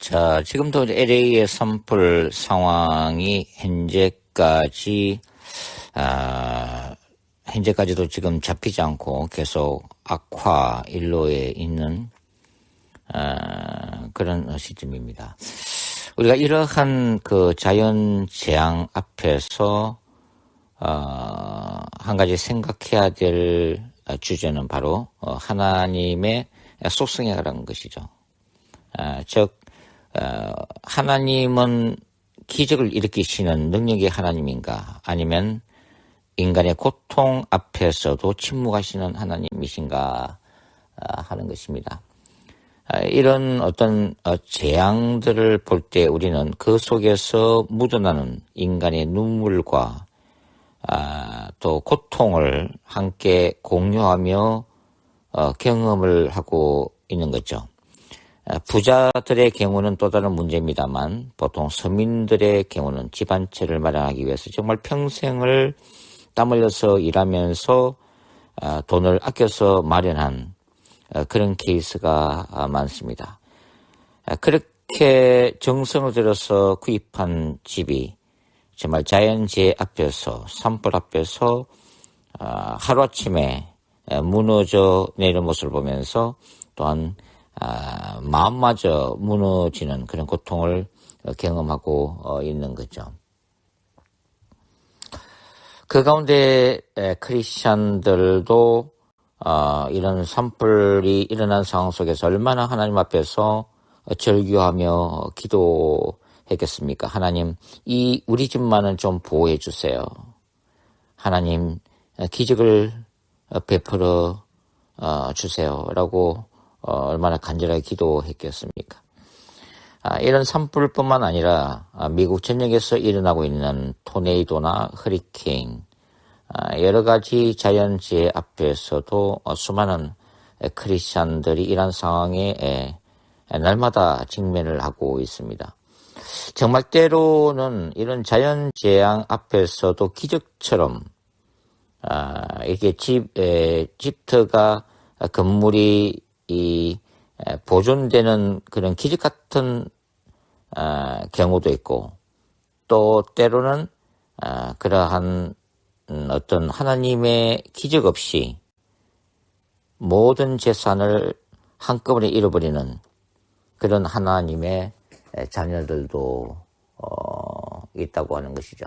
자, 지금도 LA의 산불 상황이 현재까지, 아, 현재까지도 지금 잡히지 않고 계속 악화 일로에 있는, 아, 그런 시점입니다. 우리가 이러한 그 자연 재앙 앞에서, 어, 한 가지 생각해야 될 주제는 바로 어, 하나님의 관한 것이죠. 아, 즉 어, 하나님은 기적을 일으키시는 능력의 하나님인가 아니면 인간의 고통 앞에서도 침묵하시는 하나님이신가 아, 하는 것입니다. 아, 이런 어떤 어, 재앙들을 볼 때 우리는 그 속에서 묻어나는 인간의 눈물과 또 고통을 함께 공유하며 어, 경험을 하고 있는 거죠. 아, 부자들의 경우는 또 다른 문제입니다만 보통 서민들의 경우는 집 한 채를 마련하기 위해서 정말 평생을 땀 흘려서 일하면서 아, 돈을 아껴서 마련한 아, 그런 케이스가 많습니다. 그렇게 정성을 들여서 구입한 집이 정말 자연재해 앞에서 산불 앞에서 하루아침에 무너져 내리는 모습을 보면서 또한 아, 마음마저 무너지는 그런 고통을 경험하고 어, 있는 거죠. 그 가운데 크리스찬들도 어, 이런 산불이 일어난 상황 속에서 얼마나 하나님 앞에서 절규하며 기도했겠습니까? 하나님, 이 우리 집만은 좀 보호해 주세요. 하나님, 기적을 베풀어 주세요 라고 어, 얼마나 간절하게 기도했겠습니까? 아, 이런 산불뿐만 아니라 아, 미국 전역에서 일어나고 있는 토네이도나 허리케인, 아, 여러 가지 자연재해 앞에서도 어, 수많은 크리스찬들이 이런 상황에 에, 날마다 직면을 하고 있습니다. 정말 때로는 이런 자연재앙 앞에서도 기적처럼 아, 이렇게 집, 에, 집터가 건물이 이 보존되는 그런 기적 같은 어, 경우도 있고 또 때로는 어, 그러한 음, 어떤 하나님의 기적 없이 모든 재산을 한꺼번에 잃어버리는 그런 하나님의 자녀들도 어, 있다고 하는 것이죠.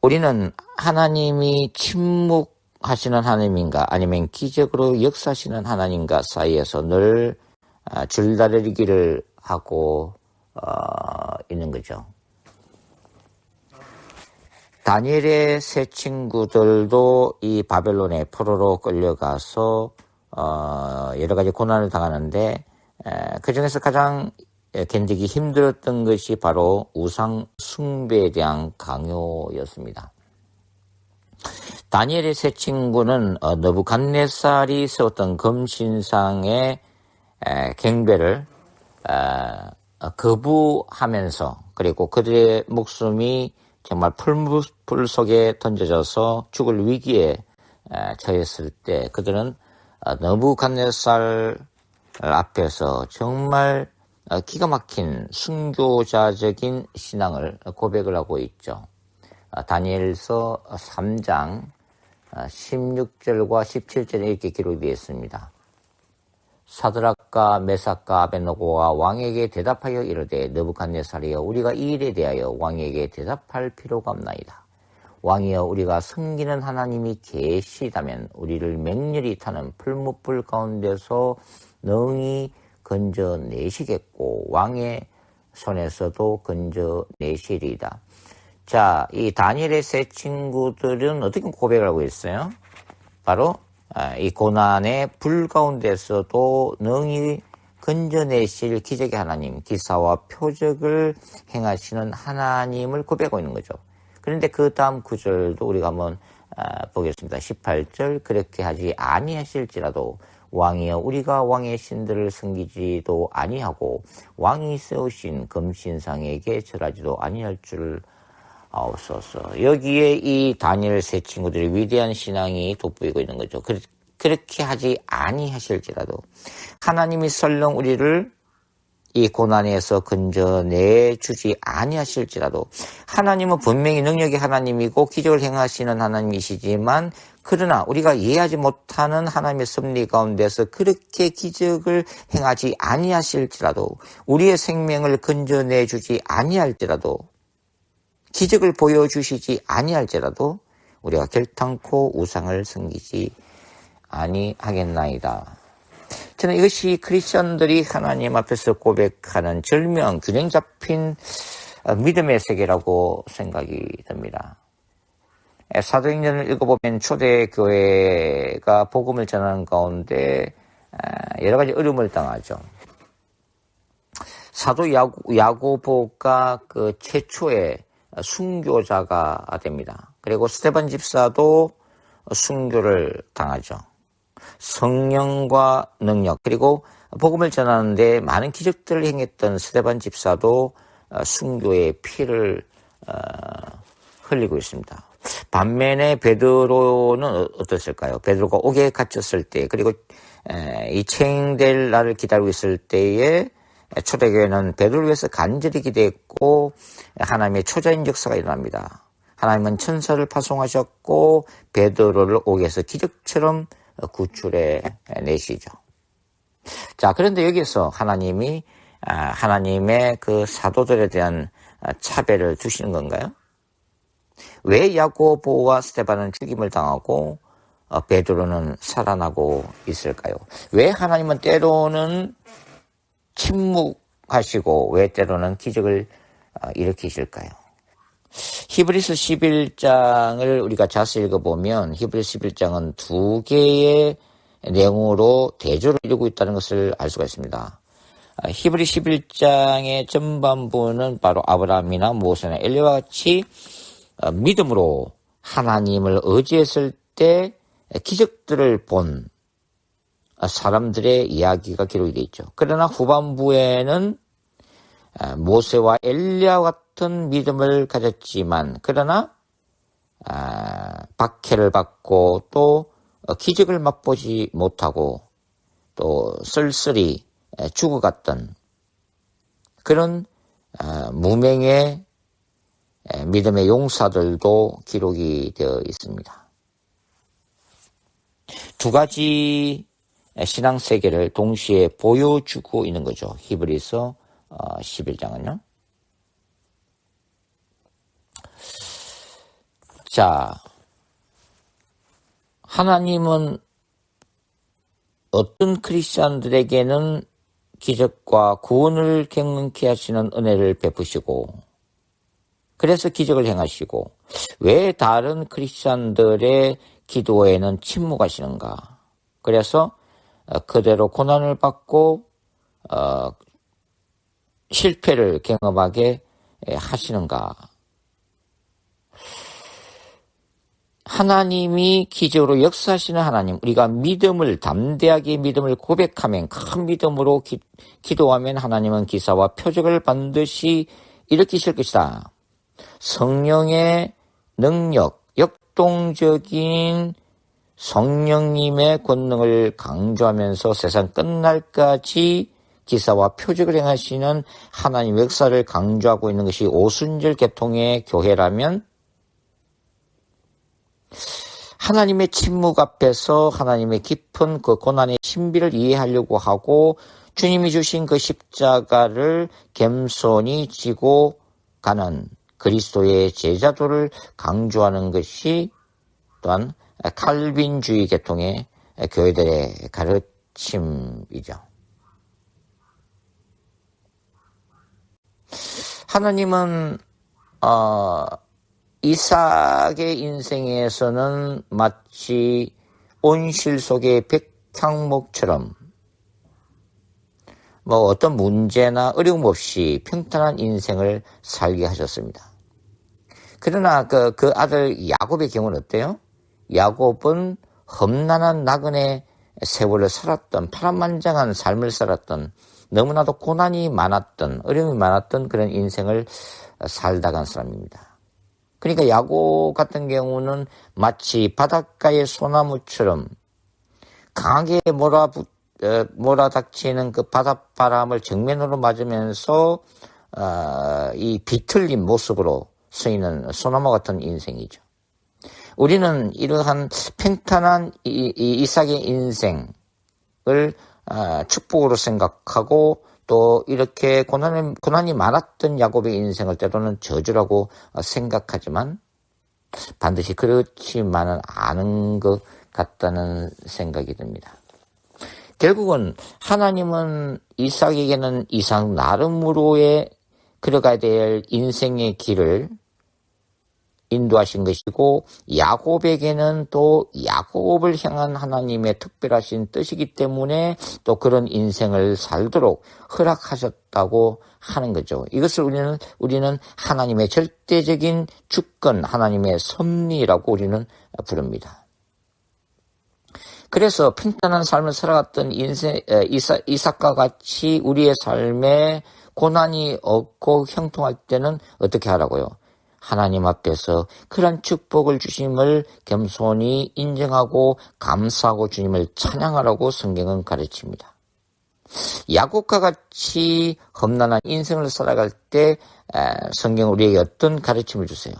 우리는 하나님이 침묵 하시는 하나님인가 아니면 기적으로 역사하시는 하나님과 사이에서 늘 아, 줄다리기를 하고 어, 있는 거죠. 다니엘의 세 친구들도 이 바벨론의 포로로 끌려가서 어, 여러 가지 고난을 당하는데 그 중에서 가장 견디기 힘들었던 것이 바로 우상 숭배에 대한 강요였습니다. 다니엘의 세 친구는 어, 너부갓네살이 세웠던 금신상의 경배를 어, 거부하면서 그리고 그들의 목숨이 정말 풀물 속에 던져져서 죽을 위기에 처했을 때 그들은 너부갓네살 어, 앞에서 정말 기가 막힌 순교자적인 신앙을 고백을 하고 있죠. 다니엘서 3장 16절과 17절에 이렇게 기록이 있습니다. 사드락과 메사카 아베노고가 왕에게 대답하여 이르되 느부칸네살이여 우리가 이 일에 대하여 왕에게 대답할 필요가 없나이다. 왕이여 우리가 섬기는 하나님이 계시다면 우리를 맹렬히 타는 풀무불 가운데서 능히 건져내시겠고 왕의 손에서도 건져내시리이다. 자, 이 다니엘의 세 친구들은 어떻게 고백을 하고 있어요? 바로 아, 이 고난의 불 가운데서도 능히 건져내실 기적의 하나님, 기사와 표적을 행하시는 하나님을 고백하고 있는 거죠. 그런데 그 다음 구절도 우리가 한번 아, 보겠습니다. 18절 그렇게 하지 아니하실지라도 왕이여 우리가 왕의 신들을 섬기지도 아니하고 왕이 세우신 금신상에게 절하지도 아니할 줄 없어서 여기에 이 다니엘 세 친구들의 위대한 신앙이 돋보이고 있는 거죠. 그렇게 하지 아니하실지라도 하나님이 설령 우리를 이 고난에서 건져내 주지 아니하실지라도 하나님은 분명히 능력이 하나님이고 기적을 행하시는 하나님이시지만 그러나 우리가 이해하지 못하는 하나님의 섭리 가운데서 그렇게 기적을 행하지 아니하실지라도 우리의 생명을 건져내 주지 아니할지라도 기적을 보여주시지 아니할지라도 우리가 결탄코 우상을 섬기지 아니하겠나이다. 저는 이것이 크리스천들이 하나님 앞에서 고백하는 절묘한 균형 잡힌 어, 믿음의 세계라고 생각이 듭니다. 사도행전을 읽어보면 초대교회가 복음을 전하는 가운데 여러 가지 어려움을 당하죠. 사도 야고, 보가 그 최초의 순교자가 됩니다. 그리고 스테반 집사도 순교를 당하죠. 성령과 능력 그리고 복음을 전하는데 많은 기적들을 행했던 스테반 집사도 어, 순교의 피를 어, 흘리고 있습니다. 반면에 베드로는 어, 어떻을까요? 베드로가 옥에 갇혔을 때 그리고 이 체행될 날을 기다리고 있을 때에 초대교회는 베드로를 위해서 간절히 기대했고 하나님의 초자인 역사가 일어납니다. 하나님은 천사를 파송하셨고 베드로를 옥에서 기적처럼 구출해 내시죠. 자, 그런데 여기서 하나님이 아, 하나님의 그 사도들에 대한 차별을 두시는 건가요? 왜 야고보와 스테반은 죽임을 당하고 어, 베드로는 살아나고 있을까요? 왜 하나님은 때로는 침묵하시고 왜 때로는 기적을 어, 일으키실까요? 히브리스 11장을 우리가 자세히 읽어보면 히브리스 11장은 두 개의 내용으로 대조를 이루고 있다는 것을 알 수가 있습니다. 아, 히브리 11장의 전반부는 바로 아브라함이나 모세나 엘리와 같이 어, 믿음으로 하나님을 의지했을 때 기적들을 본 사람들의 이야기가 기록이 되어 있죠. 그러나 후반부에는 아, 모세와 엘리야와 같은 믿음을 가졌지만 그러나 아, 박해를 받고 또 기적을 맛보지 못하고 또 쓸쓸히 죽어갔던 그런 아, 무명의 믿음의 용사들도 기록이 되어 있습니다. 두 가지 신앙 세계를 동시에 보여주고 있는 거죠. 히브리서 11장은요. 어, 자, 하나님은 어떤 크리스천들에게는 기적과 구원을 경험케 하시는 은혜를 베푸시고 그래서 기적을 행하시고 왜 다른 크리스천들의 기도에는 침묵하시는가? 그래서 어, 그대로 고난을 받고 어, 실패를 경험하게 하시는가? 하나님이 기적으로 역사하시는 하나님, 우리가 믿음을, 담대하게 믿음을 고백하면, 큰 믿음으로 기, 기도하면 하나님은 기사와 표적을 반드시 일으키실 것이다. 성령의 능력, 역동적인 성령님의 권능을 강조하면서 세상 끝날까지 기사와 표적을 행하시는 하나님 역사를 강조하고 있는 것이 오순절 계통의 교회라면 하나님의 침묵 앞에서 하나님의 깊은 그 고난의 신비를 이해하려고 하고 주님이 주신 그 십자가를 겸손히 지고 가는 그리스도의 제자도를 강조하는 것이 또한 칼빈주의 계통의 교회들의 가르침이죠. 하나님은 어, 이삭의 인생에서는 마치 온실 속의 백향목처럼 뭐 어떤 문제나 어려움 없이 평탄한 인생을 살게 하셨습니다. 그러나 그, 그 아들 야곱의 경우는 어때요? 야곱은 험난한 나그네 세월을 살았던 파란만장한 삶을 살았던 너무나도 고난이 많았던 어려움이 많았던 그런 인생을 살다 간 사람입니다. 그러니까 야곱 같은 경우는 마치 바닷가의 소나무처럼 강하게 몰아붙 어, 몰아닥치는 그 바닷바람을 정면으로 맞으면서 어, 이 비틀린 모습으로 쓰이는 소나무 같은 인생이죠. 우리는 이러한 팽탄한 이, 이 이삭의 인생을 어, 축복으로 생각하고 또 이렇게 고난이, 고난이 많았던 야곱의 인생을 때로는 저주라고 생각하지만 반드시 그렇지만은 않은 것 같다는 생각이 듭니다. 결국은 하나님은 이삭에게는 이삭 나름으로의 걸어가야 될 인생의 길을 인도하신 것이고 야곱에게는 또 야곱을 향한 하나님의 특별하신 뜻이기 때문에 또 그런 인생을 살도록 허락하셨다고 하는 거죠. 이것을 우리는 우리는 하나님의 절대적인 주권, 하나님의 섭리라고 우리는 부릅니다. 그래서 평탄한 삶을 살아갔던 인생 이사, 이삭과 같이 우리의 삶에 고난이 없고 형통할 때는 어떻게 하라고요? 하나님 앞에서 그런 축복을 주심을 겸손히 인정하고 감사하고 주님을 찬양하라고 성경은 가르칩니다. 야곱과 같이 험난한 인생을 살아갈 때 성경 우리에게 어떤 가르침을 주세요?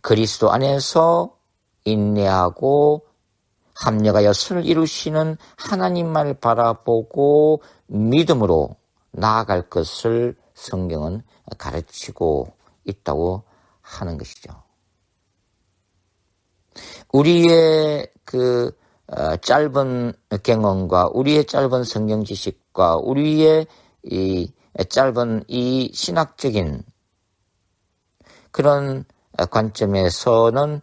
그리스도 안에서 인내하고 합력하여 선을 이루시는 하나님만을 바라보고 믿음으로 나아갈 것을 성경은 가르치고 있다고 하는 것이죠. 우리의 그 어, 짧은 경험과 우리의 짧은 성경 지식과 우리의 이 짧은 이 신학적인 그런 관점에서는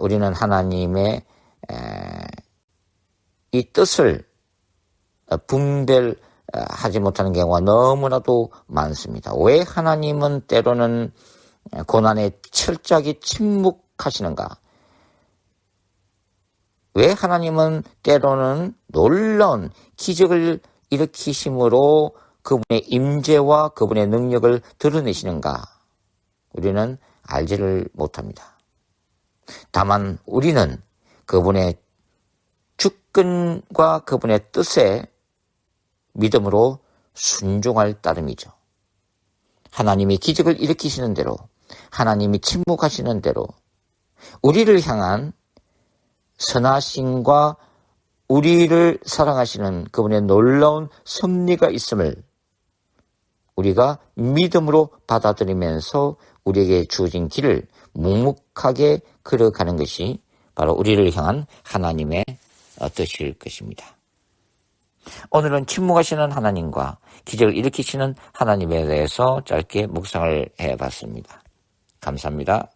우리는 하나님의 이 뜻을 분별하지 못하는 경우가 너무나도 많습니다. 왜 하나님은 때로는 고난에 철저하게 침묵하시는가? 왜 하나님은 때로는 놀라운 기적을 일으키심으로 그분의 임재와 그분의 능력을 드러내시는가? 우리는 알지를 못합니다. 다만 우리는 그분의 주권과 그분의 뜻에 믿음으로 순종할 따름이죠. 하나님이 기적을 일으키시는 대로 하나님이 침묵하시는 대로 우리를 향한 선하심과 우리를 사랑하시는 그분의 놀라운 섭리가 있음을 우리가 믿음으로 받아들이면서 우리에게 주어진 길을 묵묵하게 걸어가는 것이 바로 우리를 향한 하나님의 뜻일 것입니다. 오늘은 침묵하시는 하나님과 기적을 일으키시는 하나님에 대해서 짧게 묵상을 해봤습니다. 감사합니다.